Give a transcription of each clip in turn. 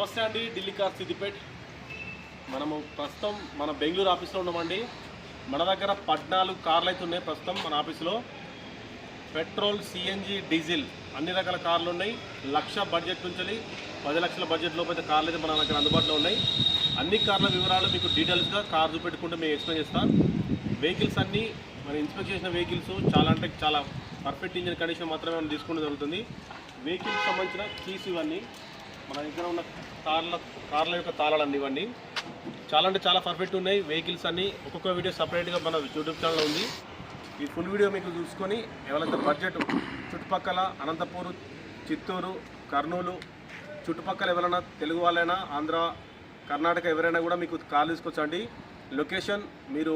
నమస్తే అండి ఢిల్లీ కార్ సిద్దిపేట్. మనము ప్రస్తుతం మన బెంగళూరు ఆఫీస్లో ఉన్నామండి. మన దగ్గర పద్నాలుగు కార్లు అయితే ఉన్నాయి ప్రస్తుతం మన ఆఫీస్లో. పెట్రోల్ సిఎన్జి డీజిల్ అన్ని రకాల కార్లు ఉన్నాయి. లక్ష బడ్జెట్ నుంచి పది లక్షల బడ్జెట్ లోపు కార్లు అయితే మన దగ్గర అందుబాటులో ఉన్నాయి. అన్ని కార్ల వివరాలు మీకు డీటెయిల్స్గా కార్ చూపెట్టుకుంటే మేము ఎక్స్ప్లెయిన్ చేస్తాం. వెహికల్స్ అన్నీ మనం ఇన్స్పెక్ట్ చేసిన వెహికల్స్ చాలా అంటే చాలా పర్ఫెక్ట్ ఇంజిన్ కండిషన్ మాత్రమే మనం తీసుకుంటే జరుగుతుంది. వెహికల్కి సంబంధించిన కీస్ ఇవన్నీ మన దగ్గర ఉన్న కార్ల కార్ల యొక్క తాళాలు ఇవన్నీ చాలా అంటే చాలా పర్ఫెక్ట్ ఉన్నాయి. వెహికల్స్ అన్ని ఒక్కొక్క వీడియో సపరేట్గా మన యూట్యూబ్ ఛానల్లో ఉంది. ఈ ఫుల్ వీడియో మీకు చూసుకొని ఎవరైతే బడ్జెట్ చుట్టుపక్కల అనంతపూర్ చిత్తూరు కర్నూలు చుట్టుపక్కల ఎవరైనా తెలుగు వాళ్ళైనా ఆంధ్ర కర్ణాటక ఎవరైనా కూడా మీకు కార్ తీసుకొచ్చండి. లొకేషన్ మీరు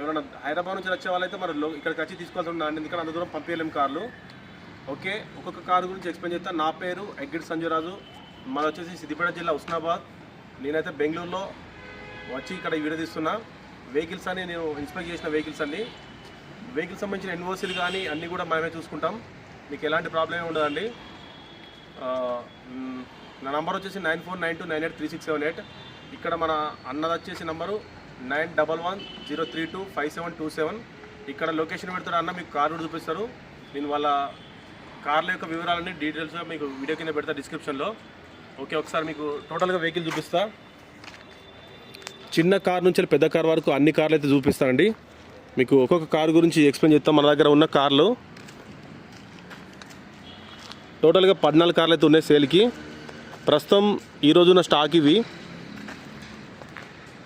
ఎవరైనా హైదరాబాద్ నుంచి వచ్చే వాళ్ళైతే మరి ఇక్కడికి వచ్చి తీసుకోవాల్సి ఉందండి ఎందుకంటే అంత దూరం పంపించలేము కార్లు. ఓకే ఒక్కొక్క కారు గురించి ఎక్స్ప్లెయిన్ చేస్తాను నా పేరు ఎగ్గిడ్ సంజయరాజు మాది వచ్చేసి సిద్దిపేట జిల్లా ఉస్నాబాద్. నేనైతే బెంగళూరులో వచ్చి ఇక్కడ విడదీస్తున్నా వెహికల్స్ అని నేను ఇన్స్పెక్ట్ చేసిన వెహికల్స్ అన్ని. వెహికల్ సంబంధించిన ఎన్ఓసీలు కానీ అన్నీ కూడా మనమే చూసుకుంటాం. మీకు ఎలాంటి ప్రాబ్లం ఉండదండి. నా నంబర్ వచ్చేసి nine four nine two nine eight three six seven eight. ఇక్కడ మన అన్నది వచ్చేసి number nine double one zero three two five seven two seven. ఇక్కడ లొకేషన్ పెడతాడు అన్న మీకు కార్ కూడా చూపిస్తారు. నేను వాళ్ళ కార్ల యొక్క వివరాలన్నీ డీటెయిల్స్గా మీకు వీడియో కింద పెడతా డిస్క్రిప్షన్లో. ఓకే ఒకసారి మీకు టోటల్గా వెహికల్ చూపిస్తా. చిన్న కార్ నుంచి పెద్ద కార్ వరకు అన్ని కార్లు అయితే చూపిస్తానండి. మీకు ఒక్కొక్క కార్ గురించి ఎక్స్ప్లెయిన్ చేస్తాం మన దగ్గర ఉన్న కార్లు. టోటల్గా పద్నాలుగు కార్లు అయితే ఉన్నాయి సేల్కి. ప్రస్తుతం ఈ ఉన్న స్టాక్ ఇవి.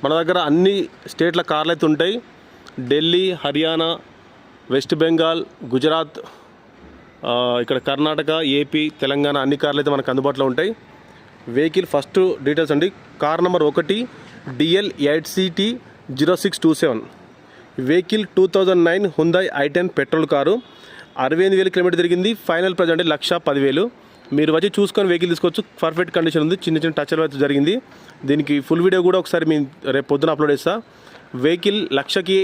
మన దగ్గర అన్ని స్టేట్ల కార్లు అయితే ఉంటాయి. ఢిల్లీ హర్యానా వెస్ట్ బెంగాల్ గుజరాత్ ఇక్కడ కర్ణాటక ఏపీ తెలంగాణ అన్ని కార్లు అయితే మనకు అందుబాటులో ఉంటాయి. వెహికల్ ఫస్ట్ డీటెయిల్స్ అండి. కార్ నెంబర్ ఒకటి DL eight CT zero six two seven. Vehicle two thousand nine Hyundai i ten petrol car. అరవై ఎనిమిది వేల కిలోమీటర్ తిరిగింది. ఫైనల్ ప్రైజ్ అంటే లక్ష పదివేలు. మీరు వచ్చి చూసుకొని వెహికల్ తీసుకోవచ్చు. పర్ఫెక్ట్ కండిషన్ ఉంది. చిన్న చిన్న టచ్లు అయితే జరిగింది. దీనికి ఫుల్ వీడియో కూడా ఒకసారి మీ రేపు పొద్దున అప్లోడ్ చేస్తా. వెహికల్ లక్షకి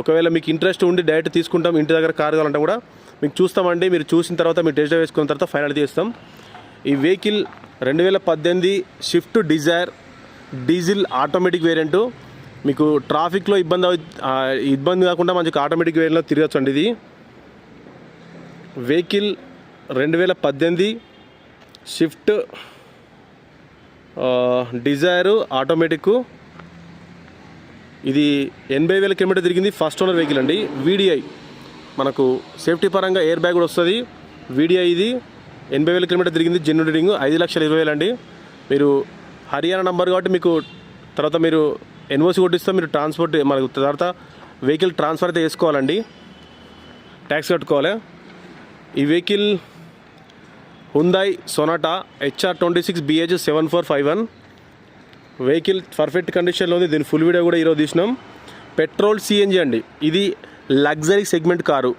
ఒకవేళ మీకు ఇంట్రెస్ట్ ఉండి డైరెక్ట్ తీసుకుంటాం ఇంటి దగ్గర కారు కావాలంటే కూడా మీకు చూస్తామండి. మీరు చూసిన తర్వాత మీరు టెస్ట్ వేసుకున్న తర్వాత ఫైనల్ చేస్తాం ఈ వెహికల్ రెండు వేల పద్దెనిమిది Swift Dzire diesel automatic variant. మీకు ట్రాఫిక్లో ఇబ్బంది ఇబ్బంది కాకుండా మంచిగా ఆటోమేటిక్ వేరియంట్లో తిరగచ్చు అండి ఇది. వెహికల్ రెండు వేల పద్దెనిమిది షిఫ్ట్ డిజైరు ఆటోమేటిక్ ఇది ఎనభై వేల కిలోమీటర్ తిరిగింది ఫస్ట్ ఓనర్ వెహికల్ అండి. వీడిఐ. మనకు సేఫ్టీ పరంగా ఎయిర్ బ్యాగ్ కూడా వస్తుంది. వీడిఐ ఇది. ఎనభై వేల కిలోమీటర్ తిరిగింది జెన్యున్ రీడింగ్. ఐదు లక్షల ఇరవై వేలు అండి మీరు హర్యానా నంబర్ కాబట్టి మీకు తర్వాత మీరు ఎన్ఓసి కొట్టిస్తే మీరు ట్రాన్స్పోర్ట్ మనకు తర్వాత వెహికల్ ట్రాన్స్ఫర్ అయితే చేసుకోవాలండి ట్యాక్స్ కట్టుకోవాలి. ఈ vehicle Hyundai Sonata HR twenty six BH seven four five one vehicle perfect కండిషన్లో ఉంది. దీని ఫుల్ వీడియో కూడా ఈరోజు తీసినాం. పెట్రోల్ సిఎన్జి అండి. ఇది లగ్జరీ సెగ్మెంట్ కారు.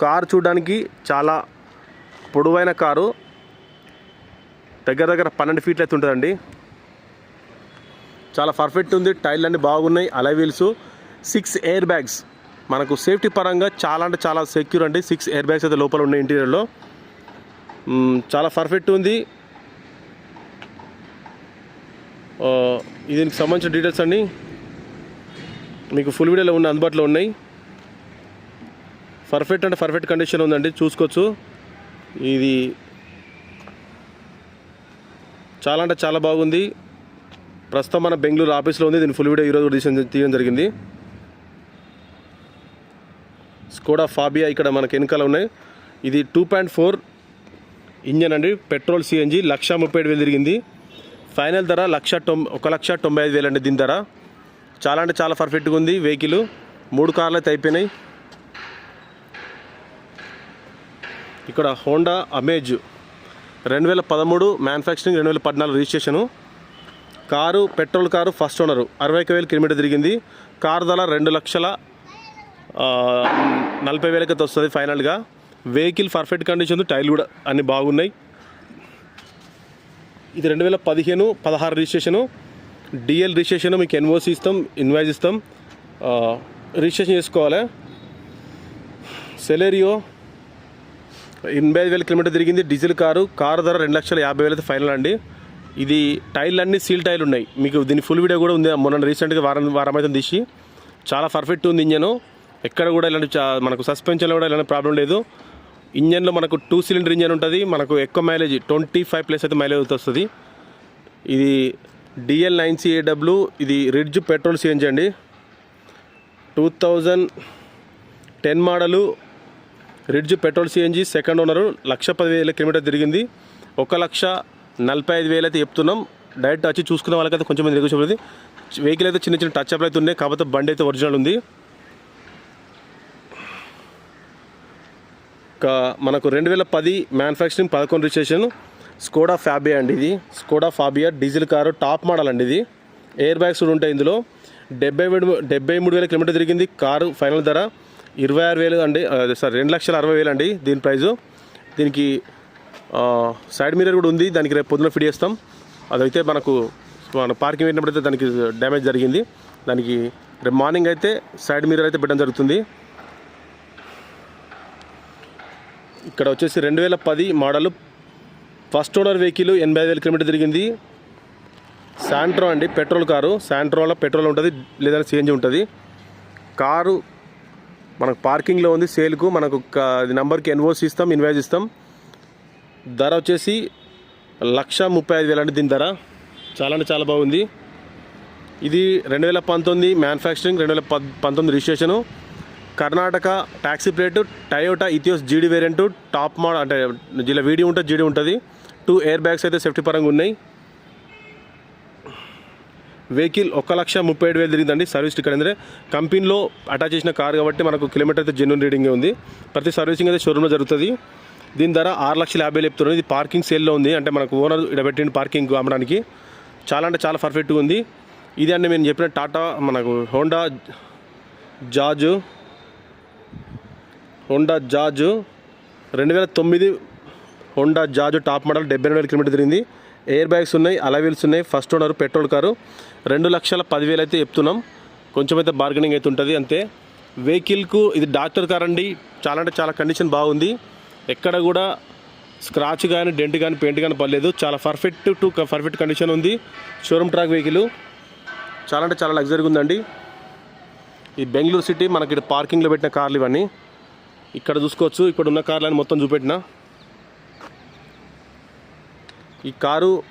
కారు చూడడానికి చాలా పొడవైన కారు. దగ్గర దగ్గర పన్నెండు ఫీట్లు అయితే ఉంటుందండి. చాలా పర్ఫెక్ట్ ఉంది. టైర్లు అన్నీ బాగున్నాయి. Alloy wheels. Six air bags. మనకు సేఫ్టీ పరంగా చాలా అంటే చాలా సెక్యూర్ అండి. సిక్స్ ఎయిర్ బ్యాగ్స్ అయితే లోపల ఉన్నాయి ఇంటీరియర్లో. చాలా పర్ఫెక్ట్ ఉంది. దీనికి సంబంధించిన డీటెయిల్స్ అన్నీ మీకు ఫుల్ వీడియోలో ఉన్న అందుబాటులో ఉన్నాయి. పర్ఫెక్ట్ అంటే పర్ఫెక్ట్ కండిషన్ ఉందండి. చూసుకోవచ్చు. ఇది చాలా అంటే చాలా బాగుంది. ప్రస్తుతం మన బెంగళూరు ఆఫీస్లో ఉంది. దీని ఫుల్ వీడియో ఈరోజు తీసిన తీయడం జరిగింది. స్కోడా ఫాబియా ఇక్కడ మనకి వెనుకలు ఉన్నాయి. ఇది టూ పాయింట్ ఫోర్ ఇంజన్ అండి. పెట్రోల్ సిఎన్జి లక్ష ముప్పై ఏడు వేలు తిరిగింది. ఫైనల్ ధర లక్ష తొం ఒక లక్ష తొంభై ఐదు వేలు అండి దీని ధర. చాలా అంటే చాలా పర్ఫెక్ట్గా ఉంది వెహికల్. మూడు కార్లు అయితే అయిపోయినాయి. ఇక్కడ హోండా అమేజ్ రెండు వేల పదమూడు మ్యానుఫ్యాక్చరింగ్ రెండు వేల పద్నాలుగు registration. Car petrol car first owner. అరవై ఒక వేలు కిలోమీటర్ తిరిగింది. కారు ధర రెండు లక్షల నలభై వేలకైతే వస్తుంది ఫైనల్గా. వెహికల్ పర్ఫెక్ట్ కండిషన్ టైర్లు కూడా అన్ని బాగున్నాయి. ఇది రెండు వేల పదిహేను పదహారు రిజిస్ట్రేషను. డిఎల్ రిజిస్ట్రేషన్ మీకు ఎన్ఓసి ఇస్తాం ఇన్వాయిస్ ఇస్తాం. రిజిస్ట్రేషన్ చేసుకోవాలి. సెలేరియో ఎనభై ఐదు వేల కిలోమీటర్ తిరిగింది డీజిల్ కారు. కారు ధర రెండు లక్షల యాభై వేలు అయితే ఫైనల్ అండి. ఇది టైర్లు అన్నీ సీల్ టైర్లు ఉన్నాయి. మీకు దీని ఫుల్ వీడియో కూడా ఉంది. మొన్న రీసెంట్గా వారం వారం అయితే తీసి. చాలా పర్ఫెక్ట్ ఉంది ఇంజన్. ఎక్కడ కూడా ఇలాంటి చా- మనకు సస్పెన్షన్లో కూడా ఇలాంటి ప్రాబ్లం లేదు. ఇంజన్లో మనకు టూ సిలిండర్ ఇంజన్ ఉంటుంది. మనకు ఎక్కువ మైలేజ్ ట్వంటీ ఫైవ్ ప్లస్ అయితే మైలేజ్ వస్తుంది. ఇది డిఎల్ నైన్ సిఏడబ్ల్యూ ఇది రిడ్జ్ పెట్రోల్ సిఎన్జి అండి. Two thousand ten model Ritz petrol CNG second owner lakh పదివేల కిలోమీటర్ తిరిగింది. ఒక లక్ష నలభై ఐదు వేలు అయితే చెప్తున్నాం. డైరెక్ట్ వచ్చి చూసుకున్న వాళ్ళకైతే కొంచెం మంది నెగోషియబుల్ వెహికల్ అయితే చిన్న చిన్న టచ్ అప్లు అయితే ఉన్నాయి. కాకపోతే బండి అయితే ఒరిజినల్ ఉంది. మనకు రెండు వేల పది మ్యానుఫ్యాక్చరింగ్ పదకొండు రిజిస్ట్రేషన్ స్కోడా ఫ్యాబియా అండి ఇది. Skoda Fabia diesel car top model అండి ఇది. ఎయిర్ బ్యాగ్స్ కూడా ఉంటాయి ఇందులో. డెబ్బై మూడు డెబ్బై మూడు వేల కిలోమీటర్ తిరిగింది. కారు ఫైనల్ ధర ఇరవై ఆరు వేలు అండి సారీ సార్ రెండు లక్షల అరవై వేలు అండి దీని ప్రైజు. దీనికి సైడ్ మిర్రర్ కూడా ఉంది దానికి రేపు పొద్దున ఫిట్ చేస్తాం. అదైతే మనకు మన పార్కింగ్ పెట్టినప్పుడు అయితే దానికి డ్యామేజ్ జరిగింది. దానికి రేపు మార్నింగ్ అయితే సైడ్ మిర్రర్ అయితే పెట్టడం జరుగుతుంది. ఇక్కడ వచ్చేసి రెండు వేల పది మోడల్. ఫస్ట్ ఓనర్ వెహికల్ ఎనభై ఐదు వేల కిలోమీటర్ తిరిగింది. శాంట్రో అండి పెట్రోల్ కారు. శాంట్రోలో పెట్రోల్ ఉంటుంది లేదంటే సిఎన్జి ఉంటుంది. కారు మనకు పార్కింగ్లో ఉంది సేల్కు మనకు నెంబర్కి అది ఇస్తాం ఇన్వాయిస్ ఇస్తాం. ధర వచ్చేసి లక్ష ముప్పై ఐదు వేలు అండి దీని ధర. చాలా అంటే చాలా బాగుంది. ఇది రెండు వేల పంతొమ్మిది మ్యానుఫ్యాక్చరింగ్ రెండు వేల ప పంతొమ్మిది registration. Karnataka taxi plate Toyota Etios GD variant top model అంటే ఇలా వీడియో ఉంటుంది జీడీ ఉంటుంది. టూ ఎయిర్ బ్యాగ్స్ అయితే సేఫ్టీ పరంగా ఉన్నాయి. వెహికల్ ఒక లక్ష ముప్పై ఏడు వేలు తిరిగిందండి సర్వీస్ టికెట్ అందరే కంపెనీలో అటాచ్ చేసిన కార్ కాబట్టి మనకు కిలోమీటర్ అయితే జెన్యున్ రీడింగే ఉంది. ప్రతి సర్వీసింగ్ అయితే షోరూమ్లో జరుగుతుంది. దీని ధర ఆరు లక్షల యాభై చెప్తున్నారు. ఇది పార్కింగ్ సేల్లో ఉంది. అంటే మనకు ఓనర్ ఇక్కడ పెట్టింది పార్కింగ్ అమ్మడానికి. చాలా అంటే చాలా పర్ఫెక్ట్గా ఉంది. ఇది అండి నేను చెప్పిన టాటా మనకు హోండా జాజ్. Honda jazz. రెండు వేల తొమ్మిది హోండా జాజ్ టాప్ మోడల్ డెబ్బై రెండు వేల కిలోమీటర్ తిరిగింది. ఎయిర్ బ్యాగ్స్ ఉన్నాయి అలవీల్స్ ఉన్నాయి. First owner petrol car. రెండు లక్షల పదివేలు అయితే చెప్తున్నాం. కొంచెం అయితే బార్గెనింగ్ అయితే ఉంటుంది అంతే. వెహికల్కు ఇది డాక్టర్ కార్ అండి చాలా అంటే చాలా కండిషన్ బాగుంది. ఎక్కడ కూడా స్క్రాచ్ కానీ డెంట్ కానీ పెయింట్ కానీ పర్లేదు చాలా పర్ఫెక్ట్ టు పర్ఫెక్ట్ కండిషన్ ఉంది. షోరూమ్ ట్రాక్ వెహికల్ చాలా అంటే చాలా లగ్జరీగా ఉందండి. ఈ బెంగళూరు సిటీ మనకి ఇక్కడ పార్కింగ్లో పెట్టిన కార్లు ఇవన్నీ. ఇక్కడ చూసుకోవచ్చు. ఇక్కడ ఉన్న కార్లని మొత్తం చూపెట్టినా. ఈ కారు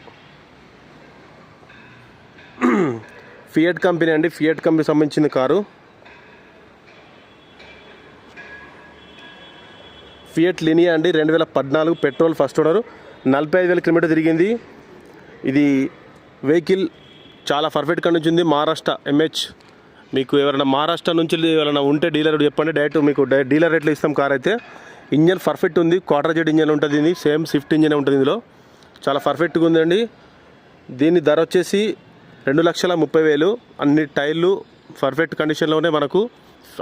ఫియట్ కంపెనీ అండి. ఫియట్ కంపెనీ సంబంధించిన కారు. ఫియట్ లినియా అండి. రెండు వేల పద్నాలుగు పెట్రోల్ ఫస్ట్ ఉన్నారు నలభై ఐదు వేల కిలోమీటర్ తిరిగింది. ఇది వెహికల్ చాలా పర్ఫెక్ట్ కండిషన్ ఉంది. మహారాష్ట్ర ఎంహెచ్ మీకు ఎవరైనా మహారాష్ట్ర నుంచి ఎవరైనా ఉంటే డీలర్ చెప్పండి. డైరెక్ట్ మీకు డై- డీలర్ రేట్లో ఇస్తాం కార్ అయితే. ఇంజన్ పర్ఫెక్ట్ ఉంది. క్వార్టర్ జెడ్ ఇంజన్ ఉంటుంది. ఇది సేమ్ స్విఫ్ట్ ఇంజన్ ఉంటుంది ఇందులో. చాలా పర్ఫెక్ట్గా ఉందండి. దీని ధర వచ్చేసి రెండు లక్షల ముప్పై వేలు. అన్ని టైర్లు పర్ఫెక్ట్ కండిషన్లోనే మనకు.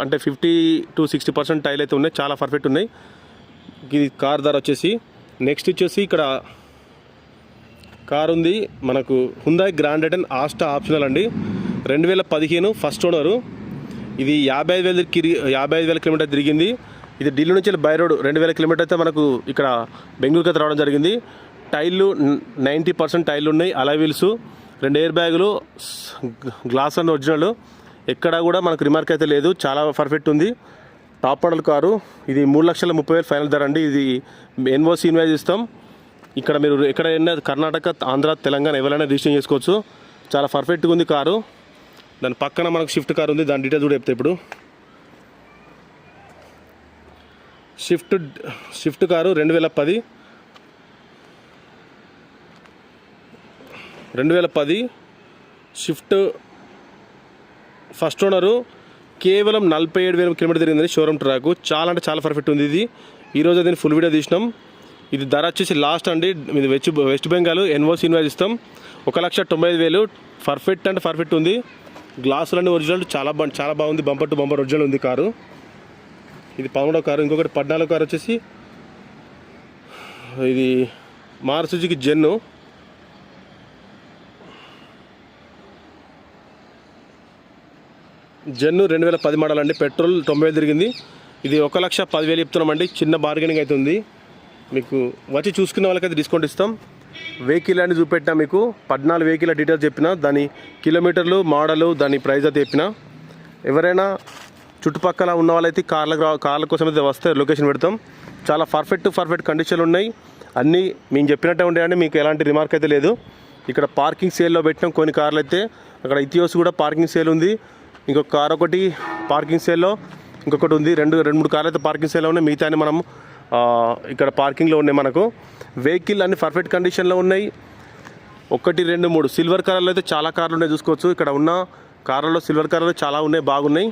అంటే ఫిఫ్టీ టు సిక్స్టీ పర్సెంట్ టైర్లు అయితే ఉన్నాయి. చాలా పర్ఫెక్ట్ ఉన్నాయి. ఇది కార్ ధర వచ్చేసి నెక్స్ట్ వచ్చేసి ఇక్కడ కార్ ఉంది. మనకు Hyundai Grand and Asta optional అండి. రెండు వేల పదిహేను ఫస్ట్ ఓనరు ఇది యాభై ఐదు వేల యాభై ఐదు వేల కిలోమీటర్ తిరిగింది. ఇది ఢిల్లీ నుంచి బై రోడ్ రెండు వేల కిలోమీటర్ అయితే మనకు ఇక్కడ బెంగళూరుకి అయితే రావడం జరిగింది. టైర్లు నైంటీ పర్సెంట్ టైర్లు ఉన్నాయి అలా వీల్స్ రెండు ఎయిర్ బ్యాగులు గ్లాస్ అండ్ ఒరిజినల్. ఎక్కడా కూడా మనకు రిమార్క్ అయితే లేదు చాలా పర్ఫెక్ట్ ఉంది. టాప్ మోడల్ కారు ఇది మూడు లక్షల ముప్పై వేలు ఫైనల్ ధర అండి ఇది ఎన్ఓసి ఇన్వైజ్ ఇస్తాం ఇక్కడ మీరు ఎక్కడైనా కర్ణాటక ఆంధ్ర తెలంగాణ ఎవరైనా రిజిస్టర్ చేసుకోవచ్చు. చాలా పర్ఫెక్ట్గా ఉంది కారు. దాని పక్కన మనకు షిఫ్ట్ కార్ ఉంది దాని డీటెయిల్స్ కూడా చెప్తే ఇప్పుడు. షిఫ్ట్ షిఫ్ట్ కారు రెండు వేల పది. రెండు వేల పది షిఫ్ట్ ఫస్ట్ ఓనరు కేవలం నలభై ఏడు వేల కిలోమీటర్ తిరిగింది షోరూమ్ ట్రాక్. చాలా అంటే చాలా పర్ఫెక్ట్ ఉంది ఇది. ఈరోజు దీన్ని ఫుల్ వీడియో తీసినాం. ఇది ధర వచ్చేసి లాస్ట్ అండి. ఇది west West Bengal NOC invoice ఇస్తాం. ఒక లక్ష తొంభై ఐదు వేలు. పర్ఫెక్ట్ అంటే పర్ఫెక్ట్ ఉంది. గ్లాసులన్నీ ఒరిజినల్ చాలా బా చాలా బాగుంది. బంపర్ టు బంపర్ ఒరిజినల్ ఉంది కారు. ఇది పదమూడో కారు. ఇంకొకటి పద్నాలుగో కారు వచ్చేసి ఇది మారుసుజుకి జెన్ను జెన్ను రెండు వేల పది మోడల్ అండి. పెట్రోల్ తొంభై తిరిగింది. ఇది ఒక లక్ష పదివేలు చెప్తున్నామండి. చిన్న బార్గెనింగ్ అయితే ఉంది. మీకు వచ్చి చూసుకున్న వాళ్ళకైతే డిస్కౌంట్ ఇస్తాం. వెహికల్ అని చూపెట్టినా మీకు పద్నాలుగు వెహికల్ డీటెయిల్స్ చెప్పిన దాని కిలోమీటర్లు మోడలు దాని ప్రైస్ అయితే చెప్పిన. ఎవరైనా చుట్టుపక్కల ఉన్న వాళ్ళైతే కార్లకు కార్ల కోసం అయితే వస్తే లొకేషన్ పెడతాం. చాలా పర్ఫెక్ట్ పర్ఫెక్ట్ కండిషన్లు ఉన్నాయి. అన్నీ మేము చెప్పినట్టే ఉంటాయండి మీకు ఎలాంటి రిమార్క్ అయితే లేదు. ఇక్కడ పార్కింగ్ సేల్లో పెట్టినాం. కొన్ని కార్లు అయితే అక్కడ ఇథియోస్ కూడా పార్కింగ్ సేల్ ఉంది. ఇంకొక కార్ ఒకటి పార్కింగ్ సేల్లో ఇంకొకటి ఉంది. రెండు రెండు మూడు కార్లు అయితే పార్కింగ్ సేల్లో ఉన్నాయి. మిగతాని మనం ఇక్కడ పార్కింగ్లో ఉన్నాయి మనకు. వెహికల్ అన్ని పర్ఫెక్ట్ కండిషన్లో ఉన్నాయి. ఒకటి రెండు మూడు. సిల్వర్ కలర్లో అయితే చాలా కార్లు ఉన్నాయి చూసుకోవచ్చు. ఇక్కడ ఉన్న కార్లలో సిల్వర్ కలర్లో చాలా ఉన్నాయి బాగున్నాయి.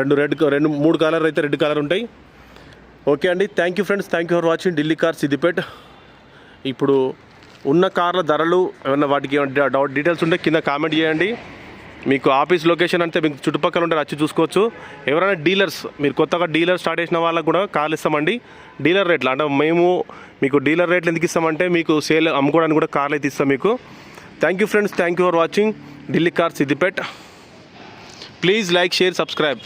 రెండు రెడ్ రెండు మూడు కలర్ అయితే రెడ్ కలర్ ఉంటాయి. ఓకే అండి. Thank you friends thank you for watching Delhi car Siddipet ఇప్పుడు ఉన్న కార్ల ధరలు ఏమన్నా వాటికి ఏమైనా డౌట్ డీటెయిల్స్ ఉంటే కింద కామెంట్ చేయండి. మీకు ఆఫీస్ లొకేషన్ అంటే మీకు చుట్టుపక్కల ఉంటే వచ్చి చూసుకోవచ్చు. ఎవరైనా డీలర్స్ మీరు కొత్తగా డీలర్ స్టార్ట్ చేసిన వాళ్ళకు కూడా కాల్ ఇస్తామండి. డీలర్ రేట్లు అంటే మేము మీకు డీలర్ రేట్లు ఎందుకు ఇస్తామంటే మీకు సేల్ అమ్ముకోవడానికి కూడా కార్లు అయితే ఇస్తాం మీకు. Thank you friends thank you for watching Delhi car Siddipet please like share subscribe